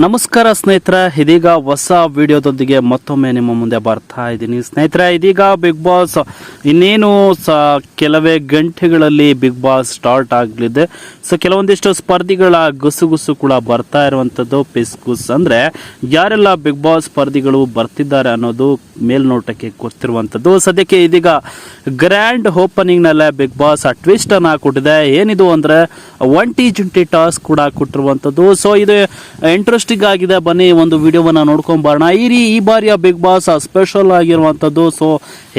ನಮಸ್ಕಾರ ಸ್ನೇಹಿತರೆ, ಇದೀಗ ಹೊಸ ವಿಡಿಯೋದೊಂದಿಗೆ ಮತ್ತೊಮ್ಮೆ ನಿಮ್ಮ ಮುಂದೆ ಬರ್ತಾ ಇದ್ದೀನಿ. ಸ್ನೇಹಿತರೆ, ಇದೀಗ ಬಿಗ್ ಬಾಸ್ ಇನ್ನೇನು ಸ ಕೆಲವೇ ಗಂಟೆಗಳಲ್ಲಿ ಬಿಗ್ ಬಾಸ್ ಸ್ಟಾರ್ಟ್ ಆಗಲಿದೆ. ಸೊ ಕೆಲವೊಂದಿಷ್ಟು ಸ್ಪರ್ಧಿಗಳ ಗುಸುಗುಸು ಕೂಡ ಬರ್ತಾ ಇರುವಂಥದ್ದು ಪಿಸ್ಗುಸ್ ಅಂದರೆ ಯಾರೆಲ್ಲ ಬಿಗ್ ಬಾಸ್ ಸ್ಪರ್ಧಿಗಳು ಬರ್ತಿದ್ದಾರೆ ಅನ್ನೋದು ಮೇಲ್ನೋಟಕ್ಕೆ ಗೊತ್ತಿರುವಂಥದ್ದು ಸದ್ಯಕ್ಕೆ ಇದೀಗ ಗ್ರ್ಯಾಂಡ್ ಓಪನಿಂಗ್ನಲ್ಲೇ ಬಿಗ್ ಬಾಸ್ ಆ ಟ್ವಿಸ್ಟ್ ಅನ್ನ ಕೊಟ್ಟಿದೆ. ಏನಿದು ಅಂದರೆ ಒಂಟಿ ಜುಂಟಿ ಟಾಸ್ ಕೂಡ ಕೊಟ್ಟಿರುವಂಥದ್ದು ಸೊ ಇದು ಇಂಟ್ರೆಸ್ಟಿಂಗ್ ಆಗಿದೆ ಬನ್ನಿ, ಒಂದು ವಿಡಿಯೋವನ್ನ ನೋಡ್ಕೊಂಡ್ ಬರೋಣ. ಈ ರೀ, ಈ ಬಾರಿಯ ಬಿಗ್ ಬಾಸ್ ಸ್ಪೆಷಲ್ ಆಗಿರುವಂಥದ್ದು ಸೊ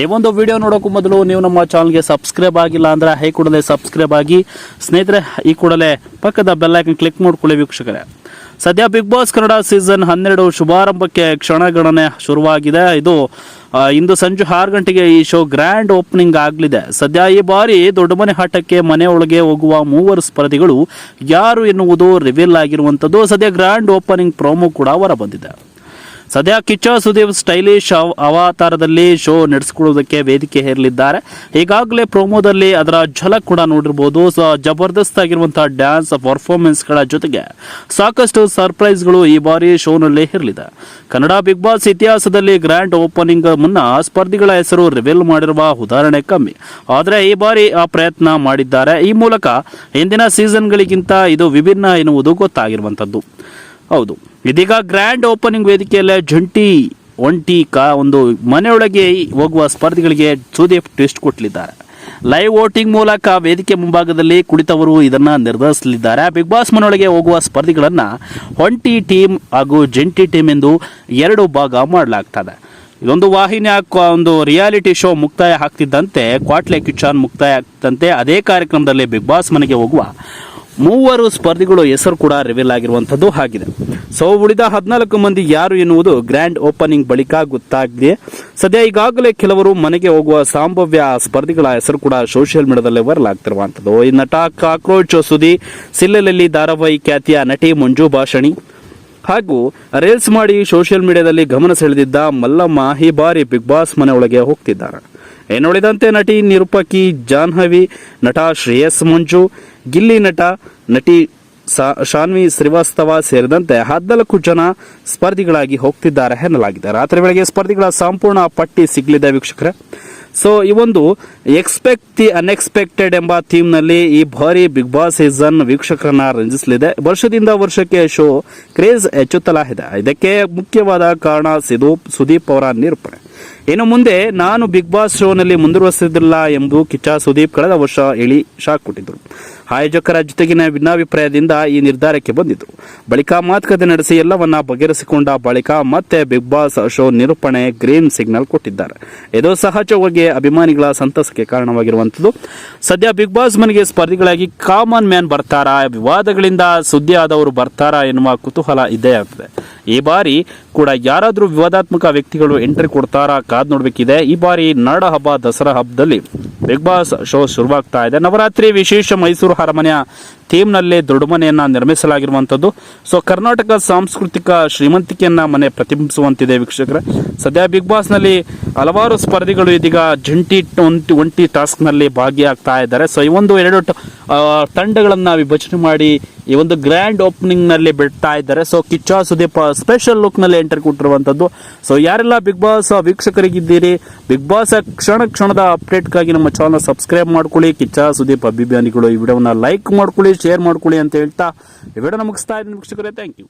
ಈ ಒಂದು ವಿಡಿಯೋ ನೋಡೋಕ್ಕೂ ಮೊದಲು ನೀವು ನಮ್ಮ ಚಾನಲ್ಗೆ ಸಬ್ಸ್ಕ್ರೈಬ್ ಆಗಿಲ್ಲ ಅಂದ್ರೆ ಹೈ ಕೂಡಲೇ ಸಬ್ಸ್ಕ್ರೈಬ್ ಆಗಿ. ಸ್ನೇಹಿತರೆ, ಈ ಕೂಡಲೇ ಪಕ್ಕದ ಬೆಲ್ಲೈಕನ್ ಕ್ಲಿಕ್ ಮಾಡ್ಕೊಳ್ಳಿ, ವೀಕ್ಷಕರೇ. ಸದ್ಯ ಬಿಗ್ ಬಾಸ್ ಕನ್ನಡ ಸೀಸನ್ ಹನ್ನೆರಡು ಶುಭಾರಂಭಕ್ಕೆ ಕ್ಷಣಗಣನೆ ಶುರುವಾಗಿದೆ. ಇದು ಇಂದು ಸಂಜೆ ಆರು ಗಂಟೆಗೆ ಈ ಶೋ ಗ್ರ್ಯಾಂಡ್ ಓಪನಿಂಗ್ ಆಗಲಿದೆ. ಸದ್ಯ ಈ ಬಾರಿ ದೊಡ್ಡ ಮನೆ ಆಟಕ್ಕೆ ಮನೆ ಒಳಗೆ ಹೋಗುವ ಮೂವರು ಸ್ಪರ್ಧಿಗಳು ಯಾರು ಎನ್ನುವುದು ರಿವೀಲ್ ಆಗಿರುವಂಥದ್ದು. ಸದ್ಯ ಗ್ರ್ಯಾಂಡ್ ಓಪನಿಂಗ್ ಪ್ರೋಮೋ ಕೂಡ ಹೊರ ಬಂದಿದೆ ಸದ್ಯ ಕಿಚ್ಚ ಸುದೀಪ್ ಸ್ಟೈಲಿಶ್ ಅವ- ಅವತಾರದಲ್ಲಿ ಶೋ ನಡೆಸಿಕೊಳ್ಳುವುದಕ್ಕೆ ವೇದಿಕೆ ಹೇರಲಿದ್ದಾರೆ. ಈಗಾಗಲೇ ಪ್ರೋಮೋದಲ್ಲಿ ಅದರ ಝಲಕ್ ಕೂಡ ನೋಡಿರ್ಬೋದು. ಸೊ ಜಬರ್ದಸ್ತ್ ಆಗಿರುವಂತಹ ಡ್ಯಾನ್ಸ್ ಪರ್ಫಾರ್ಮೆನ್ಸ್ಗಳ ಜೊತೆಗೆ ಸಾಕಷ್ಟು ಸರ್ಪ್ರೈಸ್ಗಳು ಈ ಬಾರಿ ಶೋನಲ್ಲಿ ಇರಲಿದೆ ಕನ್ನಡ ಬಿಗ್ ಬಾಸ್ ಇತಿಹಾಸದಲ್ಲಿ ಗ್ರ್ಯಾಂಡ್ ಓಪನಿಂಗ್ ಮುನ್ನ ಸ್ಪರ್ಧಿಗಳ ಹೆಸರು ರಿವೀಲ್ ಮಾಡಿರುವ ಉದಾಹರಣೆ ಕಮ್ಮಿ. ಆದರೆ ಈ ಬಾರಿ ಆ ಪ್ರಯತ್ನ ಮಾಡಿದ್ದಾರೆ. ಈ ಮೂಲಕ ಹಿಂದಿನ ಸೀಸನ್ಗಳಿಗಿಂತ ಇದು ವಿಭಿನ್ನ ಎನ್ನುವುದು ಗೊತ್ತಾಗಿರುವಂಥದ್ದು ಹೌದು. ಇದೀಗ ಗ್ರ್ಯಾಂಡ್ ಓಪನಿಂಗ್ ವೇದಿಕೆಯಲ್ಲೇ ಜಂಟಿ ಒಂಟಿ ಕಾ ಒಂದು ಮನೆಯೊಳಗೆ ಹೋಗುವ ಸ್ಪರ್ಧಿಗಳಿಗೆ ಸುದೀಪ್ ಟ್ವಿಸ್ಟ್ ಕೊಟ್ಟಲಿದ್ದಾರೆ ಲೈವ್ ವೋಟಿಂಗ್ ಮೂಲಕ ವೇದಿಕೆ ಮುಂಭಾಗದಲ್ಲಿ ಕುಳಿತವರು ಇದನ್ನ ನಿರ್ಧರಿಸಲಿದ್ದಾರೆ. ಬಿಗ್ ಬಾಸ್ ಮನೆಯೊಳಗೆ ಹೋಗುವ ಸ್ಪರ್ಧಿಗಳನ್ನ ಒಂಟಿ ಟೀಮ್ ಹಾಗೂ ಜಂಟಿ ಟೀಮ್ ಎಂದು ಎರಡು ಭಾಗ ಮಾಡಲಾಗ್ತದೆ. ಇದೊಂದು ವಾಹಿನಿಯ ಒಂದು ರಿಯಾಲಿಟಿ ಶೋ ಮುಕ್ತಾಯ ಆಗ್ತಿದ್ದಂತೆ ಕ್ವಾಟ್ಲೆ ಕಿಚಾನ್ ಮುಕ್ತಾಯ ಆಗ್ತಿದ್ದಂತೆ, ಅದೇ ಕಾರ್ಯಕ್ರಮದಲ್ಲಿ ಬಿಗ್ ಬಾಸ್ ಮನೆಗೆ ಹೋಗುವ ಮೂವರು ಸ್ಪರ್ಧಿಗಳು ಹೆಸರು ಕೂಡ ರಿವೀಲ್ ಆಗಿರುವಂಥದ್ದು ಆಗಿದೆ ಸೊ, ಉಳಿದ ಹದಿನಾಲ್ಕು ಮಂದಿ ಯಾರು ಎನ್ನುವುದು ಗ್ರ್ಯಾಂಡ್ ಓಪನಿಂಗ್ ಬಳಿಕ ಗೊತ್ತಾಗಿದೆ. ಸದ್ಯ ಈಗಾಗಲೇ ಕೆಲವರು ಮನೆಗೆ ಹೋಗುವ ಸಂಭವ್ಯ ಸ್ಪರ್ಧಿಗಳ ಹೆಸರು ಕೂಡ ಸೋಷಿಯಲ್ ಮೀಡಿಯಾದಲ್ಲಿ ಆಗ್ತಿರುವಂಥದ್ದು. ಈ ನಟ ಕಾಕ್ರೋಚ್ ಸುದಿ, ಸಿಲ್ಲೆಲಲ್ಲಿ ಧಾರಾವಾಹಿ ಖ್ಯಾತಿಯ ನಟಿ ಮಂಜು ಭಾಷಣಿ ಹಾಗೂ ರೀಲ್ಸ್ ಮಾಡಿ ಸೋಷಿಯಲ್ ಮೀಡಿಯಾದಲ್ಲಿ ಗಮನ ಸೆಳೆದಿದ್ದ ಮಲ್ಲಮ್ಮ ಈ ಬಾರಿ ಬಿಗ್ ಬಾಸ್ ಮನೆಯೊಳಗೆ ಹೋಗ್ತಿದ್ದಾರೆ. ಇನ್ನುಳಿದಂತೆ ನಟಿ ನಿರೂಪಕಿ ಜಾಹ್ನವಿ, ನಟ ಶ್ರೇಯಸ್ ಮಂಜು, ಗಿಲ್ಲಿ ನಟ ನಟಿ ಶಾನ್ವಿ ಶ್ರೀವಾಸ್ತವ ಸೇರಿದಂತೆ ಹದಿನಾಲ್ಕು ಜನ ಸ್ಪರ್ಧಿಗಳಾಗಿ ಹೋಗ್ತಿದ್ದಾರೆ ಎನ್ನಲಾಗಿದೆ. ರಾತ್ರಿ ವೇಳೆಗೆ ಸ್ಪರ್ಧಿಗಳ ಸಂಪೂರ್ಣ ಪಟ್ಟಿ ಸಿಗಲಿದೆ ವೀಕ್ಷಕರ. ಸೊ ಈ ಒಂದು ಎಕ್ಸ್ಪೆಕ್ಟ್ ದಿ ಅನ್ಎಕ್ಸ್ಪೆಕ್ಟೆಡ್ ಎಂಬ ಥೀಮ್ನಲ್ಲಿ ಈ ಭಾರಿ ಬಿಗ್ ಬಾಸ್ ಸೀಸನ್ ವೀಕ್ಷಕರನ್ನ ರಂಜಿಸಲಿದೆ. ವರ್ಷದಿಂದ ವರ್ಷಕ್ಕೆ ಶೋ ಕ್ರೇಜ್ ಹೆಚ್ಚುತ್ತಲಾಗಿದೆ. ಇದಕ್ಕೆ ಮುಖ್ಯವಾದ ಕಾರಣ ಸಿದು ಸುದೀಪ್ ಅವರ ನಿರೂಪಣೆ. ಇನ್ನು ಮುಂದೆ ನಾನು ಬಿಗ್ ಬಾಸ್ ಶೋನಲ್ಲಿ ಮುಂದುವರಿಸಿದಿಲ್ಲ ಎಂದು ಕಿಚ್ಚ ಸುದೀಪ್ ಕಳೆದ ವರ್ಷ ಹೇಳಿ ಶಾಕ್ ಕೊಟ್ಟಿದ್ದರು. ಆಯೋಜಕರ ಜೊತೆಗಿನ ಭಿನ್ನಾಭಿಪ್ರಾಯದಿಂದ ಈ ನಿರ್ಧಾರಕ್ಕೆ ಬಂದಿದ್ದರು. ಬಳಿಕ ಮಾತುಕತೆ ನಡೆಸಿ ಎಲ್ಲವನ್ನ ಬಗೆಹರಿಸಿಕೊಂಡ ಬಳಿಕ ಮತ್ತೆ ಬಿಗ್ ಬಾಸ್ ಶೋ ನಿರೂಪಣೆ ಗ್ರೀನ್ ಸಿಗ್ನಲ್ ಕೊಟ್ಟಿದ್ದಾರೆ. ಇದು ಸಹಜವಾಗಿ ಅಭಿಮಾನಿಗಳ ಸಂತಸಕ್ಕೆ ಕಾರಣವಾಗಿರುವಂತದ್ದು ಸದ್ಯ ಬಿಗ್ ಬಾಸ್ ಮನೆಗೆ ಸ್ಪರ್ಧಿಗಳಾಗಿ ಕಾಮನ್ ಮ್ಯಾನ್ ಬರ್ತಾರಾ? ವಿವಾದಗಳಿಂದ ಸುದ್ದಿ ಆದವರು ಬರ್ತಾರಾ ಎನ್ನುವ ಕುತೂಹಲ ಇದ್ದೇ ಆಗ್ತದೆ. ಈ ಬಾರಿ ಕೂಡ ಯಾರಾದರೂ ವಿವಾದಾತ್ಮಕ ವ್ಯಕ್ತಿಗಳು ಎಂಟ್ರಿ ಕೊಡ್ತಾರಾ ಕಾದ್ ನೋಡಬೇಕಿದೆ. ಈ ಬಾರಿ ನಾಡ ಹಬ್ಬ, ದಸರಾ ಹಬ್ಬದಲ್ಲಿ ಬಿಗ್ ಬಾಸ್ ಶೋ ಶುರುವಾಗ್ತಾ ಇದೆ. ನವರಾತ್ರಿ ವಿಶೇಷ ಮೈಸೂರು ಅರಮನೆಯ ಥೀಮ್ನಲ್ಲಿ ದೊಡ್ಡ ಮನೆಯನ್ನ ನಿರ್ಮಿಸಲಾಗಿರುವಂಥದ್ದು. ಸೊ ಕರ್ನಾಟಕ ಸಾಂಸ್ಕೃತಿಕ ಶ್ರೀಮಂತಿಕೆಯನ್ನ ಮನೆ ಪ್ರತಿಬಿಂಬಿಸುವಂತಿದೆ ವೀಕ್ಷಕರೇ. ಸದ್ಯ ಬಿಗ್ ಬಾಸ್ನಲ್ಲಿ ಹಲವಾರು ಸ್ಪರ್ಧಿಗಳು ಇದೀಗ ಜಂಟಿ ಒಂಟಿ ಒಂಟಿ ಟಾಸ್ಕ್ನಲ್ಲಿ ಭಾಗಿಯಾಗ್ತಾ ಇದ್ದಾರೆ. ಸೊ ಈ ಒಂದು ಎರಡು ತಂಡಗಳನ್ನು ವಿಭಜನೆ ಮಾಡಿ ಈ ಒಂದು ಗ್ರ್ಯಾಂಡ್ ಓಪನಿಂಗ್ನಲ್ಲಿ ಬಿಡ್ತಾ ಇದ್ದಾರೆ. ಸೊ ಕಿಚ್ಚ ಸುದೀಪ್ ಸ್ಪೆಷಲ್ ಲುಕ್ನಲ್ಲಿ ಎಂಟರ್ ಕೊಟ್ಟಿರುವಂಥದ್ದು. ಸೊ ಯಾರೆಲ್ಲ ಬಿಗ್ ಬಾಸ್ ವೀಕ್ಷಕರಿಗಿದ್ದೀರಿ ಬಿಗ್ ಬಾಸ್ ಕ್ಷಣ ಕ್ಷಣದ ಅಪ್ಡೇಟ್ಗಾಗಿ ನಮ್ಮ ಚಾನಲ್ ಸಬ್ಸ್ಕ್ರೈಬ್ ಮಾಡ್ಕೊಳ್ಳಿ. ಕಿಚ್ಚ ಸುದೀಪ್ ಅಭಿಮಾನಿಗಳು ಈ ವಿಡಿಯೋನ ಲೈಕ್ ಮಾಡ್ಕೊಳ್ಳಿ ಶೇರ್ ಮಾಡ್ಕೊಳ್ಳಿ ಅಂತ ಹೇಳ್ತಾ ಈ ವಿಡಿಯೋನ ಮುಗಿಸ್ತಾ ಇದ್ದೀನಿ ವೀಕ್ಷಕರೇ. Thank you